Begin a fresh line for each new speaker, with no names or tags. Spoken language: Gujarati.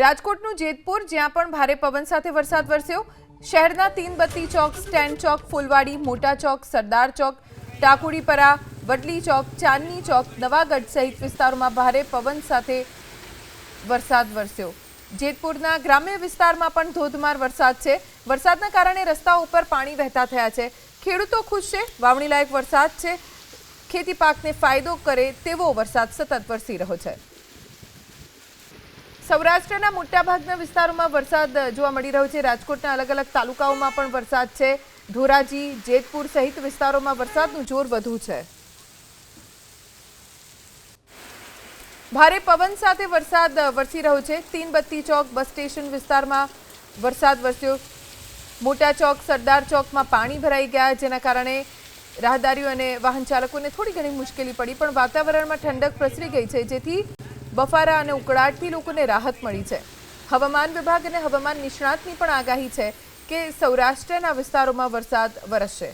રાજકોટનું જેતપુર, જ્યાં પણ ભારે પવન સાથે વરસાદ વરસ્યો. શહેરના તીનબત્તી ચોક સ્ટેન્ડ ચોક, ફુલવાડી, મોટા ચોક, સરદાર ચોક ટાકુડીપરા વડલી ચોક, ચાંદની ચોક, નવાગઢ સહિત વિસ્તારોમાં ભારે પવન સાથે વરસાદ વરસ્યો. જેતપુરના ગ્રામ્ય વિસ્તારમાં પણ ધોધમાર વરસાદ છે. વરસાદના કારણે રસ્તાઓ ઉપર પાણી વહેતા થયા છે. ખેડૂતો ખુશ છે. વાવણી લાયક વરસાદ છે. ખેતી પાકને ફાયદો કરે તેવો વરસાદ સતત વરસી રહ્યો છે. સૌરાષ્ટ્રના મોટાભાગના વિસ્તારોમાં વરસાદ જોવા મળી રહ્યો છે. રાજકોટના અલગ અલગ તાલુકાઓમાં પણ વરસાદ છે. ધોરાજી, જેતપુર સહિત વિસ્તારોમાં વરસાદનું જોર વધુ છે. ભારે પવન સાથે વરસાદ વરસી રહ્યો છે. તીનબત્તી ચોક બસ સ્ટેશન વિસ્તારમાં વરસાદ વરસ્યો. મોટા ચોક, સરદાર ચોકમાં પાણી ભરાઈ ગયા, જેના કારણે રાહદારીઓ અને વાહન ચાલકોને થોડી ઘણી મુશ્કેલી પડી, પણ વાતાવરણમાં ઠંડક પ્રસરી ગઈ છે. જેથી બફારા અને ઉકળાટથી લોકોને રાહત મળી છે. હવામાન વિભાગ અને હવામાન નિષ્ણાતની પણ આગાહી છે કે સૌરાષ્ટ્રના વિસ્તારોમાં વરસાદ વરસશે.